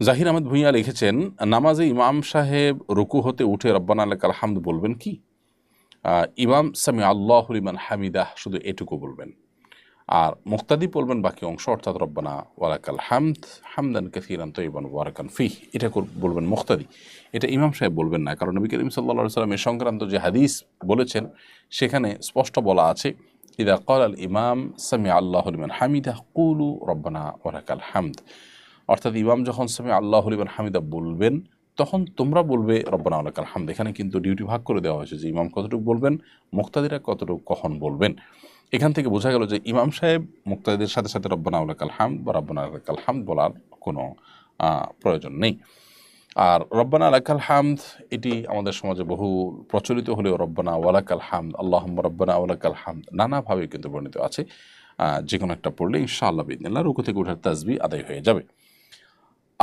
জাহির আহমেদ ভূঁইয়া লিখেছেন, নামাজে ইমাম সাহেব রুকু হতে উঠে রব্বানা আলাকাল হামদ বলবেন কি? ইমাম সামি আল্লাহ ইমান হামিদাহ শুধু এটুকু বলবেন। আর মুক্তাদি বলবেন বাকি অংশ, অর্থাৎ রব্বানা ওয়ারাকাল হামদ হামদান কাসিরান তৈবান ওয়ারাকান ফি এটা বলবেন মুক্তাদি। এটা ইমাম সাহেব বলবেন না, কারণ নবী করিম সাল্লা সাল্লাম এ সংক্রান্ত যে হাদিস বলেছেন, সেখানে স্পষ্ট বলা আছে, ইদা কল আল ইমাম সামি আল্লাহ লিমান হামিদাহ, কুলু রব্বানা ওয়ারাকাল হামদ অর্থাৎ ইমাম যখন সামি আল্লাহ লিমান হামিদা বলবেন, তখন তোমরা বলবে, রব্বানা আলাকাল হামদ এখানে কিন্তু ডিউটি ভাগ করে দেওয়া হয়েছে যে ইমাম কতটুকু বলবেন, মুক্তাদিরা কতটুকু কখন বলবেন। এখান থেকে বোঝা গেল যে ইমাম সাহেব মুক্তাদিদের সাথে সাথে রব্বানা আলাকাল হামদ বা রব্বানা আলাকাল হামদ বলার কোনো প্রয়োজন নেই। আর রব্বানা আলাকাল হামদ এটি আমাদের সমাজে বহু প্রচলিত হলেও রব্বানা ওয়ালাকাল হামদ আল্লাহ রব্বানা ওয়ালাকাল হামদ নানাভাবে কিন্তু বর্ণিত আছে। যে কোনো একটা পড়লে ইনশাআল্লাহ বিদিনাল্লাহ রুকু থেকে উঠার তাজবি আদায় হয়ে যাবে।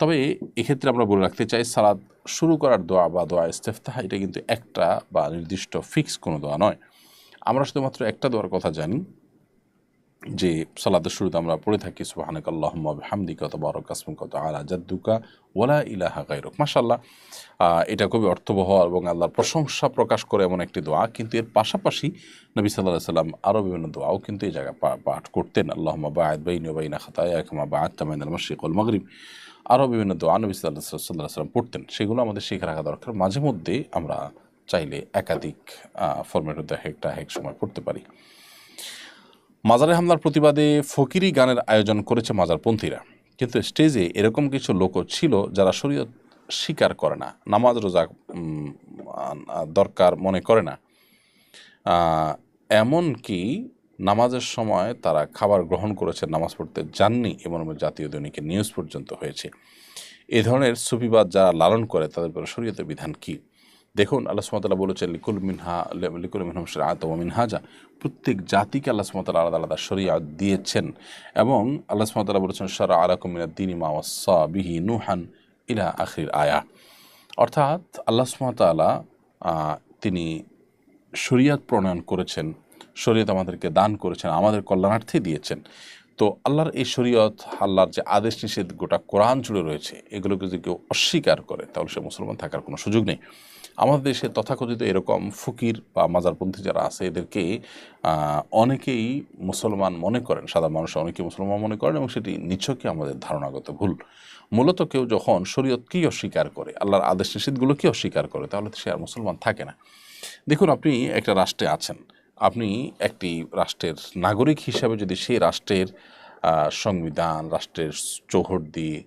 তবে এক্ষেত্রে আমরা বলে রাখতে চাই, সালাদ শুরু করার দোয়া বা দোয়া ইস্তেফতাহা, এটা কিন্তু একটা বা নির্দিষ্ট ফিক্স কোনো দোয়া নয়। আমরা শুধুমাত্র একটা দোয়ার কথা জানি যে সালাদের শুরুতে আমরা পড়ে থাকি সুবাহানাক আল্লাহম্মা হামদিকা তবারক কাসমুক আলা জাদ্দুকা ওলা ইলাহা গাইরক মাশাল্লাহ আহ, এটা খুবই অর্থবহ এবং আল্লাহর প্রশংসা প্রকাশ করে এমন একটি দোয়া। কিন্তু এর পাশাপাশি নবী সাল্লাহ সাল্লাম আরও বিভিন্ন দোয়াও কিন্তু এই জায়গায় পাঠ করতেন। আল্লাহম্মা বায়দ বাইন বাইনা খাতায় একমা বায়দ তামাইন আল মশিক উল মগরিব। আরও বিভিন্ন দোয়া নবী সাল্লাহ সাল্লাহ সাল্লাম পড়তেন। সেগুলো আমাদের শিখে রাখা দরকার। মাঝে মধ্যে আমরা চাইলে একাধিক ফরম্যাট এক একটা এক সময় পড়তে পারি। মাজারে হামলার প্রতিবাদে ফকিরি গানের আয়োজন করেছে মাজারপন্থীরা। কিন্তু স্টেজে এরকম কিছু লোকও ছিল যারা শরীয়ত স্বীকার করে না নামাজ রোজা দরকার মনে করে না। আহ, এমনকি নামাজের সময় তারা খাবার গ্রহণ করেছে নামাজ পড়তে যাননি এমন এমন জাতীয় দৈনিকের নিউজ পর্যন্ত হয়েছে। এ ধরনের সুফিবাদ যারা লালন করে তাদের শরীয়তের বিধান কী? দেখুন, আল্লাহ সুমতাল্লাহ বলেছেন, লিকুল মিনহা, লিকুল মিনহম আতম মিনহাজা। প্রত্যেক জাতিকে আল্লাহ সুমতাল্লাহ আলাদা আলাদা শরিয়া দিয়েছেন এবং আল্লাহ সুমতাল্লাহ বলেছেন সারা আলাকুমিনা দিন মাওয়াসা বিহি নুহান ইলা আখির আয়া। অর্থাৎ আল্লাহ সুমতাল্লাহ তিনি শরিয়াত প্রণয়ন করেছেন, শরীয়ত আমাদেরকে দান করেছেন, আমাদের কল্যাণার্থে দিয়েছেন। তো আল্লাহর এই শরীয়ত, আল্লাহর যে আদেশ নিষেধ, গোটা কোরআন জুড়ে রয়েছে, এগুলোকে যদি কেউ অস্বীকার করে, তাহলে সে মুসলমান থাকার কোনো সুযোগ নেই। আমাদের দেশে তথাকথিত এরকম ফকির বা মাজারপন্থী যারা আছে, এদেরকে অনেকেই মুসলমান মনে করেন, সাধারণ মানুষ অনেকেই মুসলমান মনে করেন এবং সেটি নিছকই আমাদের ধারণাগত ভুল। মূলত কেউ যখন শরীয়তকেই অস্বীকার করে, আল্লাহর আদেশ নিষেধগুলোকেই অস্বীকার করে, তাহলে সে আর মুসলমান থাকে না। দেখুন, আপনি একটা রাষ্ট্রে আছেন আপনি একটি রাষ্ট্রের নাগরিক হিসাবে যদি সেই রাষ্ট্রের সংবিধান, রাষ্ট্রের চৌহদ্দি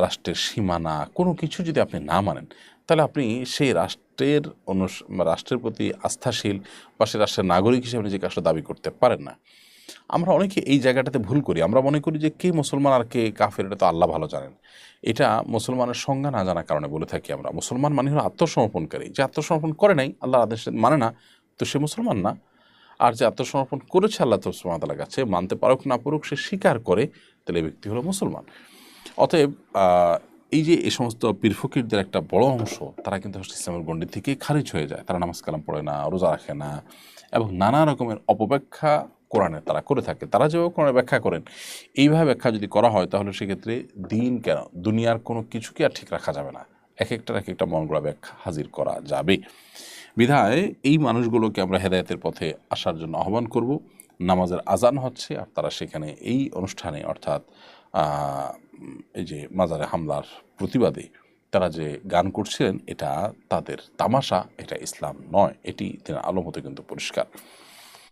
রাষ্ট্রের সীমানা, কোনো কিছু যদি আপনি না মানেন, তাহলে আপনি সেই রাষ্ট্রের অনুস, রাষ্ট্রের প্রতি আস্থাশীল বা সেই রাষ্ট্রের নাগরিক হিসেবে নিজেকে আসলে দাবি করতে পারেন না। আমরা অনেকে এই জায়গাটাতে ভুল করি। আমরা মনে করি যে কে মুসলমান আর কে কাফের, এটা তো আল্লাহ ভালো জানেন। এটা মুসলমানের সংজ্ঞা না জানার কারণে বলে থাকি আমরা। মুসলমান মানে হলো আত্মসমর্পণকারী। যে আত্মসমর্পণ করে নাই, আল্লাহর আদেশ মানে না তো সে মুসলমান না। আর যে আত্মসমর্পণ করেছে আল্লাহ সুমাতালার কাছে, মানতে পারুক না পারুক সে স্বীকার করে, তাহলে ব্যক্তি হলো মুসলমান। অতএব এই যে এই সমস্ত পীর ফকিরদের একটা বড় অংশ, তারা কিন্তু ইসলামের গণ্ডি থেকে খারিজ হয়ে যায়। তারা নামাজ কালাম পড়ে না, রোজা রাখে না এবং নানা রকমের অপব্যাখ্যা কোরআনে তারা করে থাকে। তারা যেভাবে কোরআনে ব্যাখ্যা করেন, এইভাবে ব্যাখ্যা যদি করা হয়, তাহলে সেক্ষেত্রে দিন কেন, দুনিয়ার কোনো কিছুকে আর ঠিক রাখা যাবে না। এক একটার এক একটা মন গড়া ব্যাখ্যা হাজির করা যাবে। বিধায় এই মানুষগুলোকে আমরা হেদায়তের পথে আসার জন্য আহ্বান করব। নামাজের আজান হচ্ছে আর তারা সেখানে এই অনুষ্ঠানে অর্থাৎ এই যে মাজারে হামলার প্রতিবাদে তারা যে গান করছিলেন, এটা তাদের তামাশা, এটা ইসলাম নয়। এটি তিনি আলো হতে কিন্তু পরিষ্কার।